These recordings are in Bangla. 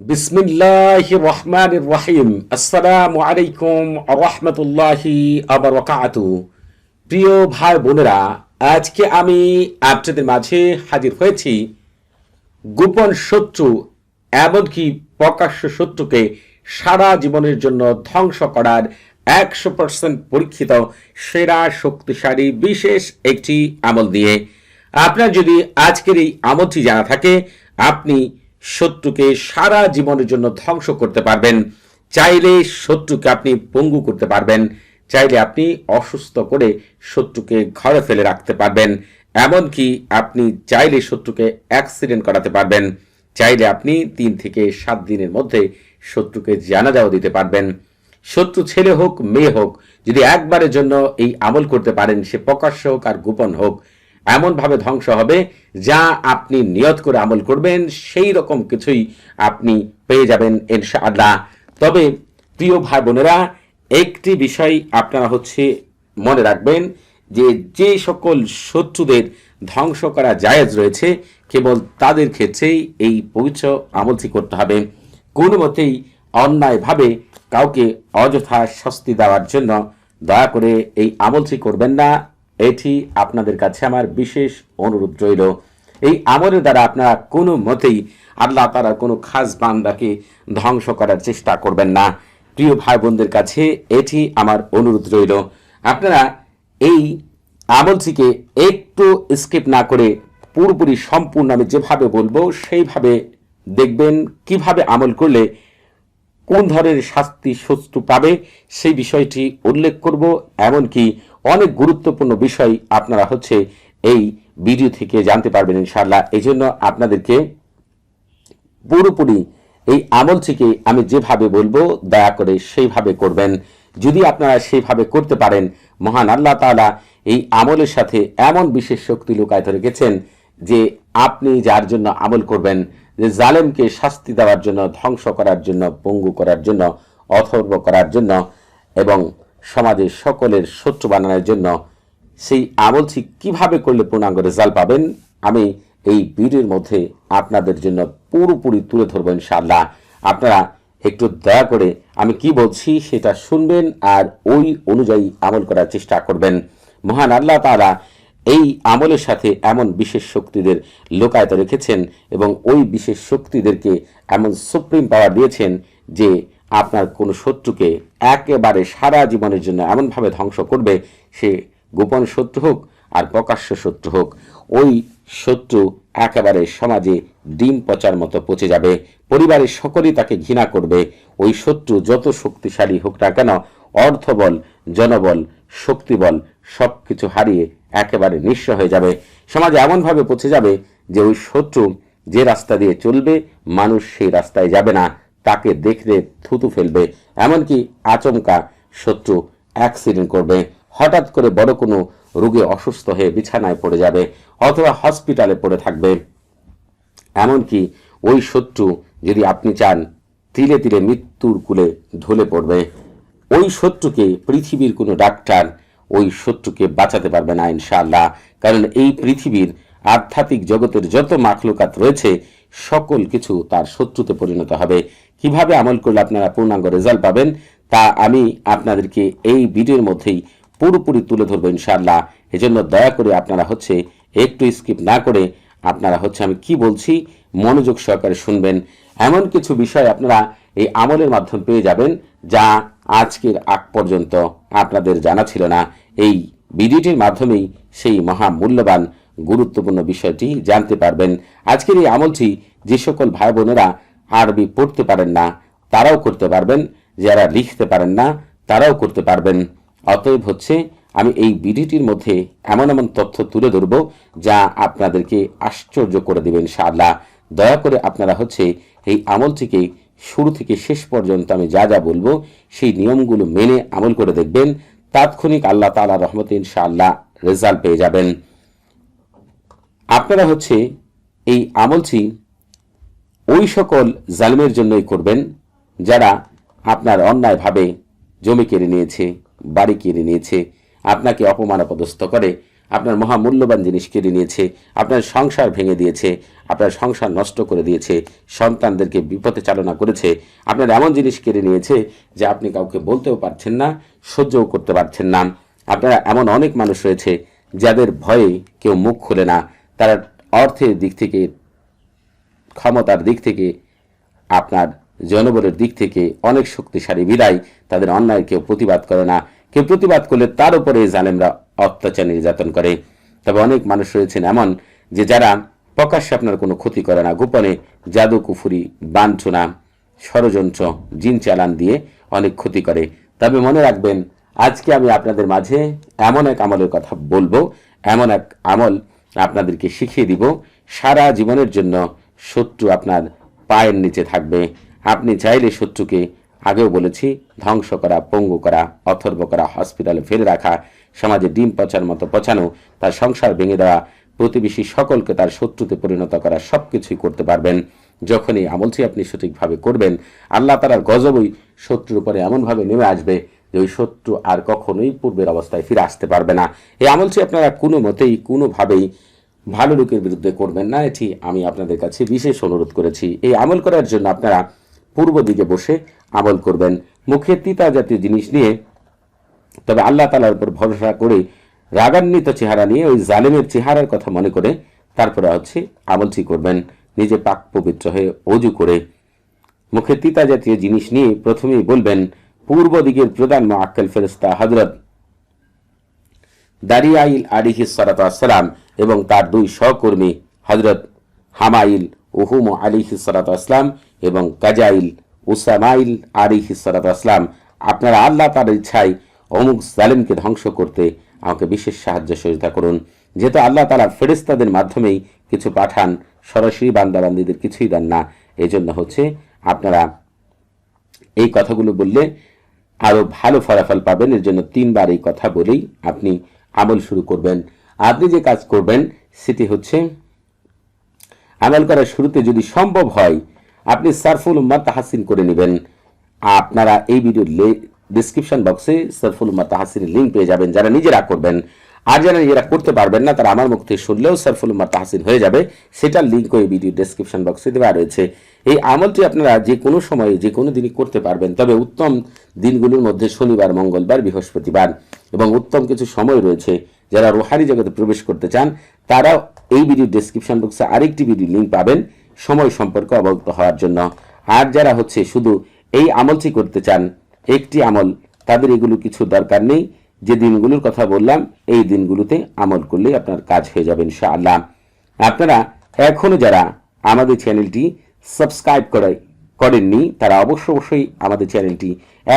বিসমিল্লাহ রহমান রহিম। আসসালামু আলাইকুম রহমতুল্লাহি আবরকাতু প্রিয় ভাই বোনেরা, আজকে আমি আপনাদের মাঝে হাজির হয়েছি গোপন শত্রু, এমনকি প্রকাশ্য শত্রুকে সারা জীবনের জন্য ধ্বংস করার একশো পার্সেন্ট পরীক্ষিত, সেরা, শক্তিশালী, বিশেষ একটি আমল দিয়ে। আপনার যদি আজকের এই আমলটি জানা থাকে, আপনি শত্রুকে সারা জীবনের জন্য ধ্বংস করতে পারবেন। চাইলে শত্রুকে আপনি পঙ্গু করতে পারবেন। চাইলে আপনি অসুস্থ করে শত্রুকে ঘরে ফেলে রাখতে পারবেন। এমনকি আপনি চাইলে শত্রুকে অ্যাক্সিডেন্ট করাতে পারবেন। চাইলে আপনি তিন থেকে সাত দিনের মধ্যে শত্রুকে জানাজাও দিতে পারবেন। শত্রু ছেলে হোক, মেয়ে হোক, যদি একবারের জন্য এই আমল করতে পারেন, সে প্রকাশ্য হোক আর গোপন হোক এমনভাবে ধ্বংস হবে, যা আপনি নিয়ত করে আমল করবেন, সেই রকম কিছুই আপনি পেয়ে যাবেন ইনশাআল্লাহ। তবে প্রিয় ভাই বোনেরা, একটি বিষয় আপনারা হচ্ছে মনে রাখবেন যে যে সকল শত্রুদের ধ্বংস করা জায়েজ রয়েছে, কেবল তাদের ক্ষেত্রেই এই পবিত্র আমলটি করতে হবে। কোনো মতেই অন্যায়ভাবে কাউকে অযথা শাস্তি দেওয়ার জন্য দয়া করে এই আমলটি করবেন না। এটি আপনাদের কাছে আমার বিশেষ অনুরোধ রইল। এই আমলের দ্বারা আপনারা কোনো মতেই আল্লাহ তারা কোনো খাস বান্দাকে ধ্বংস করার চেষ্টা করবেন না। প্রিয় ভাই বোনদের কাছে এটি আমার অনুরোধ রইল। আপনারা এই আমলটিকে একটু স্কিপ না করে পুরোপুরি সম্পূর্ণ আমি যেভাবে বলব সেইভাবে দেখবেন কীভাবে আমল করলে কোন ধরনের শাস্তি শত্রু পাবে সেই বিষয়টি উল্লেখ করব। এমনকি অনেক গুরুত্বপূর্ণ বিষয় আপনারা হচ্ছে এই ভিডিও থেকে জানতে পারবেন ইনশাআল্লাহ। এই জন্য আপনাদেরকে পুরোপুরি এই আমল থেকে আমি যেভাবে বলব, দয়া করে সেইভাবে করবেন। যদি আপনারা সেইভাবে করতে পারেন, মহান আল্লাহ তাআলা এই আমলের সাথে এমন বিশেষ শক্তি লুকায়িত রেখেছেন যে আপনি যার জন্য আমল করবেন, যে জালেমকে শাস্তি দেওয়ার জন্য, ধ্বংস করার জন্য, পঙ্গু করার জন্য, অথর্ব করার জন্য এবং সমাজের সকলের শত্রু বানানোর জন্য সেই আমলটি কীভাবে করলে পূর্ণাঙ্গ রেজাল্ট পাবেন, আমি এই ভিডিওর মধ্যে আপনাদের জন্য পুরোপুরি তুলে ধরবো ইনশাআল্লাহ। আপনারা একটু দয়া করে আমি কি বলছি সেটা শুনবেন আর ওই অনুযায়ী আমল করার চেষ্টা করবেন। মহান আল্লাহ তাআলা এই আমলের সাথে এমন বিশেষ শক্তিদের লোকায়ত রেখেছেন এবং ওই বিশেষ শক্তিদেরকে এমন সুপ্রিম পাওয়ার দিয়েছেন যে আপনার কোনো শত্রুকে একেবারে সারা জীবনের জন্য এমনভাবে ধ্বংস করবে, সে গোপন শত্রু হোক আর প্রকাশ্য শত্রু হোক, ওই শত্রু একেবারে সমাজে ডিম পচার মতো পচে যাবে, পরিবারের সকলেই তাকে ঘৃণা করবে, ওই শত্রু যত শক্তিশালী হোক না কেন অর্থবল জনবল, শক্তিবল সব কিছু হারিয়ে একেবারে নিঃস্ব হয়ে যাবে। সমাজে এমনভাবে পচে যাবে যে ওই শত্রু যে রাস্তা দিয়ে চলবে, মানুষ সেই রাস্তায় যাবে না। তাকে দেখলে থুতু ফেলবে, এমনকি আচমকা শত্রু অ্যাক্সিডেন্ট করবে। হঠাৎ করে বড় কোনো রোগে অসুস্থ হয়ে বিছানায় পড়ে যাবে অথবা হসপিটালে পড়ে থাকবে। এমনকি ওই শত্রু যদি আপনি চান, তিলে তিলে মৃত্যুর কুলে ঢলে পড়বে। ওই শত্রুকে পৃথিবীর কোনো ডাক্তার ওই শত্রুকে বাঁচাতে পারবে না ইনশাআল্লাহ, কারণ এই পৃথিবীর আধ্যাত্মিক জগতের যত মাখলুকাত রয়েছে, সকল কিছু তার শত্রুতে পরিণত হবে। কীভাবে আমল করলে আপনারা পূর্ণাঙ্গ রেজাল্ট পাবেন, তা আমি আপনাদেরকে এই ভিডিওর মধ্যেই পুরোপুরি তুলে ধরবো ইনশাআল্লাহ। এজন্য দয়া করে আপনারা হচ্ছে একটু স্কিপ না করে আপনারা হচ্ছে আমি কি বলছি, মনোযোগ সহকারে শুনবেন। এমন কিছু বিষয় আপনারা এই আমলের মাধ্যমে পেয়ে যাবেন, যা আজকের আগ পর্যন্ত আপনাদের জানা ছিল না। এই ভিডিওটির মাধ্যমেই সেই মহা মূল্যবান গুরুত্বপূর্ণ বিষয়টি জানতে পারবেন। আজকের এই আমলটি যে সকল ভাই বোনেরা আরবি পড়তে পারেন না, তারাও করতে পারবেন। যারা লিখতে পারেন না, তারাও করতে পারবেন। অতএব হচ্ছে, আমি এই ভিডিওটির মধ্যে এমন এমন তথ্য তুলে ধরব যা আপনাদেরকে আশ্চর্য করে দেবেন ইনশাআল্লাহ। দয়া করে আপনারা হচ্ছে এই আমলটিকে শুরু থেকে শেষ পর্যন্ত আমি যা যা বলব, সেই নিয়মগুলো মেনে আমল করে দেখবেন। তাৎক্ষণিক আল্লাহ তালা রহমত ইনশাআল্লাহ রেজাল্ট পেয়ে যাবেন। আপনারা হচ্ছে এই আমলটি ওই সকল জালিমের জন্যই করবেন, যারা আপনার অন্যায়ভাবে জমি কেড়ে নিয়েছে, বাড়ি কেড়ে নিয়েছে, আপনাকে অপমান অপদস্থ করে, আপনার মহামূল্যবান জিনিস কেড়ে নিয়েছে, আপনার সংসার ভেঙে দিয়েছে, আপনার সংসার নষ্ট করে দিয়েছে, সন্তানদেরকে বিপথে চালনা করেছে, আপনার এমন জিনিস কেড়ে নিয়েছে যে আপনি কাউকে বলতেও পারছেন না, সহ্যও করতে পারছেন না। আপনারা এমন অনেক মানুষ রয়েছে যাদের ভয়ে কেউ মুখ খোলে না, তারা অর্থের দিক থেকে ক্ষমতার দিক থেকে, আপনার জনবলের দিক থেকে অনেক শক্তিশালী বিদায় তাদের অন্যায় কেউ প্রতিবাদ করে না। কেউ প্রতিবাদ করলে তার উপরে জালেমরা অত্যাচার নির্যাতন করে। তবে অনেক মানুষ রয়েছেন এমন যে যারা প্রকাশ্যে আপনার কোনো ক্ষতি করে না, গোপনে জাদু, কুফুরি, বাঞ্ছনা, ষড়যন্ত্র, জিন চালান দিয়ে অনেক ক্ষতি করে। তবে মনে রাখবেন, আজকে আমি আপনাদের মাঝে এমন এক আমলের কথা বলব, এমন এক আমল আপনাদেরকে শিখিয়ে দিব সারা জীবনের জন্য। শত্রু আপনার পায়ের নিচে থাকবে। আপনি চাইলে শত্রুকে আগেও বলেছি, ধ্বংস করা, পঙ্গু করা, অথর্ব করা, হসপিটালে ফেলে রাখা, সমাজে ডিম পচার মতো পচানো, তার সংসার ভেঙে দেওয়া, প্রতিবেশী সকলকে তার শত্রুতে পরিণত করা সব কিছুই করতে পারবেন। যখন এই আপনি সঠিকভাবে করবেন, আল্লাহ তালার গজবই শত্রুর উপরে এমনভাবে নেমে আসবে যে ওই শত্রু আর কখনোই পূর্বের অবস্থায় ফিরে আসতে পারবে না। এই আমলটি আপনারা কোনো মতেই কোনোভাবেই ভালো লোকের বিরুদ্ধে করবেন না, এটি আমি আপনাদের কাছে বিশেষ অনুরোধ করেছি। এই আমল করার জন্য আপনারা পূর্ব দিকে বসে আমল করবেন। মুখে তিতা জাতীয় জিনিস নিয়ে, তবে আল্লাহ তালার উপর ভরসা করে রাগান্বিত চেহারা নিয়ে, ওই জালেমের চেহারার কথা মনে করে তারপরে হচ্ছে আমলটি করবেন। নিজে পাক পবিত্র হয়ে অজু করে মুখে তিতা জাতীয় জিনিস নিয়ে প্রথমেই বলবেন, পূর্ব দিকের প্রধান মা আক্কেল ফেরেস্তা হজরত দারিয়াইল আলিহি সালাম এবং তার দুই সহকর্মী হজরত হামাইল উহুম আলিহি আসলাম এবং কাজাইল উসামাইল আলী আলিহি আসলাম আপনারা আল্লাহ তার ইচ্ছায় অমুক জালিমকে ধ্বংস করতে আমাকে বিশেষ সাহায্য সহযোগিতা করুন। যেহেতু আল্লাহ তালা ফেরেস্তাদের মাধ্যমেই কিছু পাঠান, সরাসরি বান্দাবান্দিদের কিছুই দেন না। এই জন্য হচ্ছে আপনারা এই কথাগুলো বললে আরও ভালো ফলাফল পাবেন। এর জন্য তিনবার এই কথা বলেই আপনি আমল শুরু করবেন। আপনি যে কাজ করবেন, সেটি হচ্ছে আমল করার শুরুতে যদি সম্ভব হয়, আপনি সারফুল উম্মাদ তাহাসিন করে নেবেন। আপনারা এই ভিডিওর ডিসক্রিপশন বক্সে সারফুল উম্মাদ তাহাসিনের লিঙ্ক পেয়ে যাবেন। যারা নিজেরা করবেন, আর যারা নিজেরা করতে পারবেন না, তারা আমার মুখ থেকে শুনলেও সারফুল উম্মাদ তাহাসিন হয়ে যাবে। সেটার লিঙ্ক ওই ভিডিও ডেসক্রিপশন বক্সে দেওয়া রয়েছে। এই আমলটি আপনারা যে কোনো সময়ে, যে কোনো দিনই করতে পারবেন। তবে উত্তম দিনগুলোর মধ্যে শনিবার, মঙ্গলবার, বৃহস্পতিবার এবং উত্তম কিছু সময় রয়েছে। যারা রোহানি জগতে প্রবেশ করতে চান, তারাও এই ভিডিও ডেসক্রিপশন বক্সে আরেকটি ভিডিও লিঙ্ক পাবেন সময় সম্পর্কে অবগত হওয়ার জন্য। আর যারা হচ্ছে শুধু এই আমলটি করতে চান, একটি আমল, তাদের এগুলো কিছু দরকার নেই। যে দিনগুলোর কথা বললাম, এই দিনগুলোতে আমল করলেই আপনার কাজ হয়ে যাবে ইনশাআল্লাহ। আপনারা এখনও যারা আমাদের চ্যানেলটি সাবস্ক্রাইব করে, করেননি, তারা অবশ্য অবশ্যই আমাদের চ্যানেলটি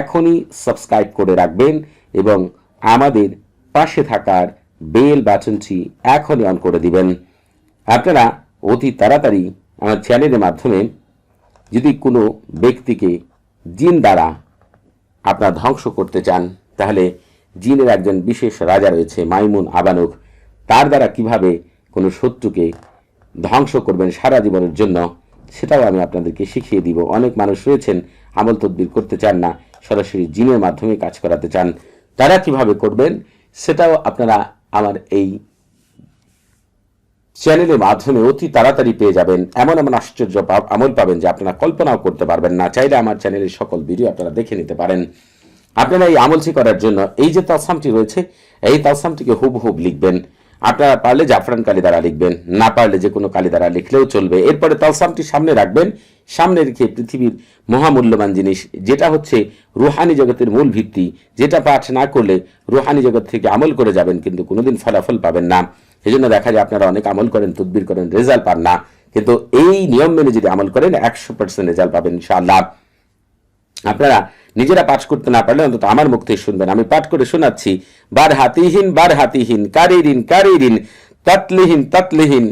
এখনই সাবস্ক্রাইব করে রাখবেন এবং আমাদের পাশে থাকার বেল বাটনটি এখনই অন করে দিবেন। আপনারা অতি তাড়াতাড়ি আমার চ্যানেলের মাধ্যমে যদি কোনো ব্যক্তিকে জিন দ্বারা আপনার ধ্বংস করতে চান, তাহলে জিনের একজন বিশেষ রাজা রয়েছে, মাইমুন আবানুক তার দ্বারা কীভাবে কোনো শত্রুকে ধ্বংস করবেন সারা জীবনের জন্য, সেটাও আমি আপনাদেরকে শিখিয়ে দিব। অনেক মানুষ রয়েছেন, আমল তদবির করতে চান না, সরাসরি জিনের মাধ্যমে কাজ করাতে চান। তারা কীভাবে করবেন, সেটাও আপনারা আমার এই চ্যানেলের মাধ্যমে অতি তাড়াতাড়ি পেয়ে যাবেন। এমন এমন আশ্চর্য আমল পাবেন যে আপনারা কল্পনাও করতে পারবেন না। চাইলে আমার চ্যানেলের সকল ভিডিও আপনারা দেখে নিতে পারেন। আপনারা এই আমলটি করার জন্য এই যে তাসামটি রয়েছে, এই তাসামটিকে হুবহুব লিখবেন। আপনারা পারলে জাফরান কালি দ্বারা লিখবেন, না পারলে যে কোনো কালি দ্বারা লিখলেও চলবে। এরপরে তালসামটি সামনে রাখবেন, সামনে রেখে পৃথিবীর মহামূল্যবান জিনিস, যেটা হচ্ছে রুহানি জগতের মূল ভিত্তি, যেটা পাঠ না করলে রুহানি জগৎ থেকে আমল করে যাবেন, কিন্তু কোনোদিন ফলাফল পাবেন না। এই জন্য দেখা যায় আপনারা অনেক আমল করেন, তদবির করেন, রেজাল্ট পান না। কিন্তু এই নিয়ম মেনে যদি আমল করেন, একশো পার্সেন্ট রেজাল্ট পাবেন ইনশাআল্লাহ। আপনারা নিজেরা পাঠ করতে না পারলে অন্তত আমার মুখ থেকে শুনবেন। আমি পাঠ করে শোনাচ্ছি, বার হাতিহীন বার হাতিহীন, কারিরিন কারিরিন তৎলিহীন তৎলিহীন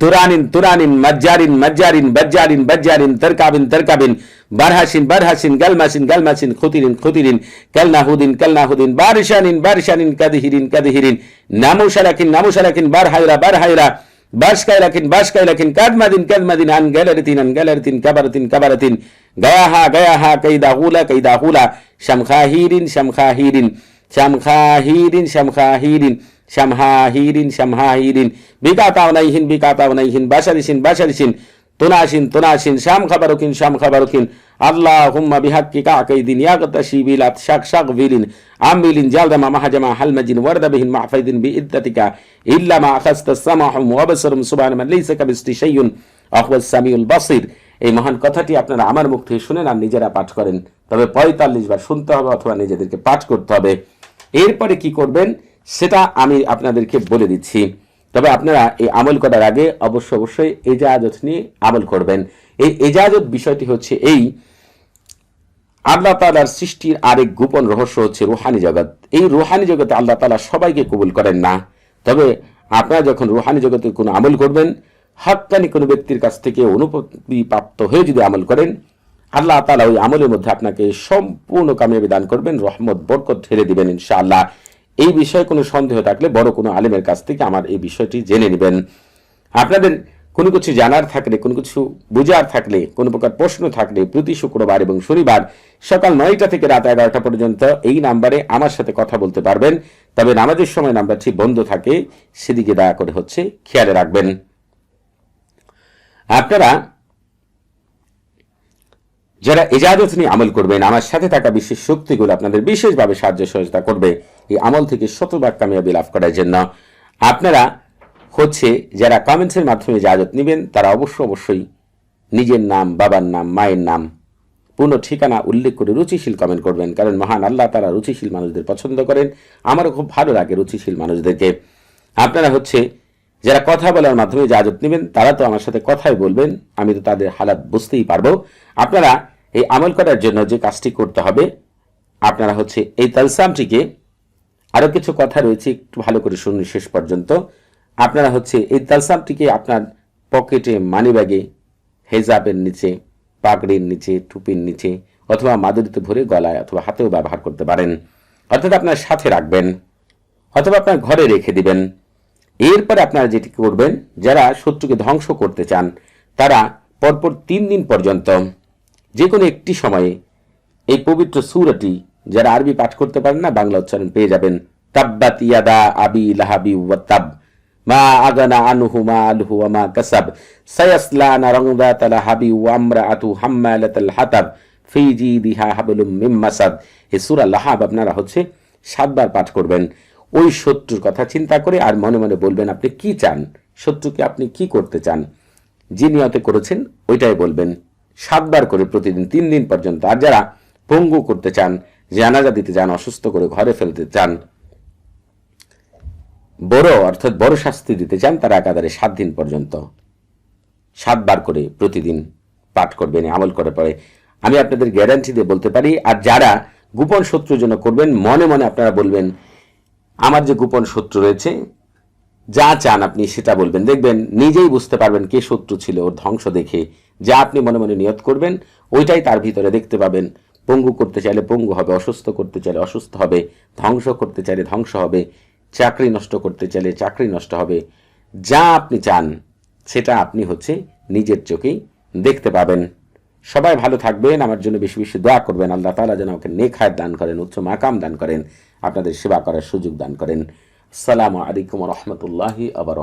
তুরানিন তুরানিন, মজ্জারিন মজ্জারিন, বজ্জারিন বজ্জারিন, তরকাবিন তরকাবিন, বারহাসিন বারহাসিন, গালমাসিন গালমাসিন, খুতিরিন খুতিরিন, কালনাহুদিন কালনাহুদিন, বারিশানিন বারিশানিন, কাদিহিরিন কাদিহিরিন, নামুশারাকিন নামুশারাকিন বারহাইরা বারহাইরা باش لكن باش لكن كدمدين كدمدين عن جلرتين عن جلرتين كبرتين كبرتين جاها جاها كيداغولا كيداغولا شمخاهيرين شمخاهيرين شمخاهيرين شمخاهيرين شمهاهيرين شمهاهيرين بكاتا ونيهن بكاتا ونيهن بشرشن بشرشن তুনাসিন তুনাসিন শাম খাবারকিন শাম খাবারকিন। আল্লাহ হুম্মা বিহাক্কি কাকাইদিন ইয়াগতাশি বিলাত শাক শাক বিলিন আমিলিন, জালদামা মাহাজামা হালমাজিন, ওয়ারদাবিহিন মাহফাইদিন বিইদ্দাতিকা। ইল্লা মা আখাস্তা সামাহুম ওয়াবসারুম সুবহান মান লাইসা কাবিস্তি শাইউন, আহওয়াস সামিউল বাসির। এই মহান কথাটি আপনারা আমার মুখ থেকে শুনেন আর নিজেরা পাঠ করেন। তবে পঁয়তাল্লিশ বার শুনতে হবে অথবা নিজেদেরকে পাঠ করতে হবে। এরপরে কি করবেন, সেটা আমি আপনাদেরকে বলে দিচ্ছি। তবে আপনারা এই আমল করার আগে অবশ্য অবশ্যই এজাজত নিয়ে আমল করবেন। এই এজাজত বিষয়টি হচ্ছে এই, আল্লাহ তালার সৃষ্টির আরেক গোপন রহস্য হচ্ছে রুহানি জগৎ। এই রুহানি জগতে আল্লাহ তালা সবাইকে কবুল করেন না। তবে আপনারা যখন রুহানি জগতে কোনো আমল করবেন, হাক্কানি কোনো ব্যক্তির কাছ থেকে অনুপতি প্রাপ্ত হয়ে যদি আমল করেন, আল্লাহ তালা ওই আমলের মধ্যে আপনাকে সম্পূর্ণ কামিয়াবি দান করবেন, রহমত, বরকত ঢেলে দিবেন ইনশাআল্লাহ। এই বিষয়ে কোনো সন্দেহ থাকলে বড় কোনো আলেমের কাছ থেকে আমার এই বিষয়টি জেনে নেবেন। আপনাদের কোনো কিছু জানার থাকলে, কোনো কিছু বোঝার থাকলে, কোনো প্রকার প্রশ্ন থাকলে প্রতি শুক্রবার এবং শনিবার সকাল নয়টা থেকে রাত এগারোটা পর্যন্ত এই নাম্বারে আমার সাথে কথা বলতে পারবেন। তবে নামাজের সময় নাম্বারটি বন্ধ থাকে, সেদিকে দয়া করে হচ্ছে খেয়ালে রাখবেন। আপনারা যারা এজাজত নিয়ে আমল করবেন, আমার সাথে থাকা বিশেষ শক্তিগুলো আপনাদের বিশেষভাবে সাহায্য সহযোগিতা করবে। এই আমল থেকে শতভাগ কামিয়াবি লাভ করার জন্য। আপনারা হচ্ছে যারা কমেন্টসের মাধ্যমে এজাজত নেবেন, তারা অবশ্য অবশ্যই নিজের নাম, বাবার নাম, মায়ের নাম, পূর্ণ ঠিকানা উল্লেখ করে রুচিশীল কমেন্ট করবেন। কারণ মহান আল্লাহ তারা রুচিশীল মানুষদের পছন্দ করেন। আমারও খুব ভালো লাগে রুচিশীল মানুষদেরকে। আপনারা হচ্ছে যারা কথা বলার মাধ্যমে জাজত নেবেন, তারা তো আমার সাথে কথাই বলবেন, আমি তো তাদের হালাত বুঝতেই পারব। আপনারা এই আমল করার জন্য যে কাজটি করতে হবে, আপনারা হচ্ছে এই তালসামটিকে আরও কিছু কথা রয়েছে, একটু ভালো করে শুনুন শেষ পর্যন্ত। আপনারা হচ্ছে এই তালসামটিকে আপনার পকেটে মানি ব্যাগে হেজাবের নিচে, পাগড়ির নিচে, টুপির নিচে অথবা মাদুরিতে ভরে গলায় অথবা হাতেও ব্যবহার করতে পারেন। অর্থাৎ আপনার সাথে রাখবেন অথবা আপনার ঘরে রেখে দিবেন। এরপরে আপনারা যেটি করবেন, যারা শত্রুকে ধ্বংস করতে চান, তারা পরপর তিন দিন পর্যন্ত যে কোনো একটি সময়ে এই পবিত্র সুরটি যারা আরবি পাঠ করতে পারেন না, বাংলা উচ্চারণ পেয়ে যাবেন। তাব্বাত ইয়াদা আবি লাহাবি ওয়াতাব মা আগানা আনহু মা আলহু মা কাসাব। সায়াসলা নারংদা তালা হাবি ওয়ামরা আতু হাম্মালাতাল হাতাব। ফি জিদিহা হাবলুম মিম মাসাদ। এই সূরা লাহাব আপনারা হচ্ছে সাতবার পাঠ করবেন। ওই শত্রুর কথা চিন্তা করে আর মনে মনে বলবেন, আপনি কি চান? শত্রুকে আপনি কি করতে চান? যে নিয়তে করেছেন, ওইটাই বলবেন। সাতবার করে প্রতিদিন, তিন দিন পর্যন্ত। আর যারা পঙ্গু করতে চান জানাজা দিতে চান অসুস্থ করে ঘরে ফেলতে চান বড়, অর্থাৎ বড় শাস্তি দিতে চান তারা একাধারে সাত দিন পর্যন্ত। সাতবার করে প্রতিদিন পাঠ করবেন আমল করে পরে। আমি আপনাদের গ্যারান্টি দিয়ে বলতে পারি, আর যারা গোপন শত্রুর জন্য করবেন, মনে মনে আপনারা বলবেন, আমার যে গোপন শত্রু রয়েছে, যা চান আপনি সেটা বলবেন। দেখবেন, নিজেই বুঝতে পারবেন কে শত্রু ছিল ওর ধ্বংস দেখে। যা আপনি মনে মনে নিয়ত করবেন, ওইটাই তার ভিতরে দেখতে পাবেন। পঙ্গু করতে চাইলে পঙ্গু হবে, অসুস্থ করতে চাইলে অসুস্থ হবে, ধ্বংস করতে চাইলে ধ্বংস হবে, চাকরি নষ্ট করতে চাইলে চাকরি নষ্ট হবে। যা আপনি চান, সেটা আপনি হচ্ছে নিজের চোখেই দেখতে পাবেন। সবাই ভালো থাকবেন, আমার জন্য বেশি বেশি দোয়া করবেন। আল্লাহ তালা যেন আমাকে নেখায় দান করেন, উচ্চ মাকাম দান করেন, আপনাদের সেবা করার সুযোগ দান করেন। সালামু আলাইকুম রহমতুল্লাহি আবার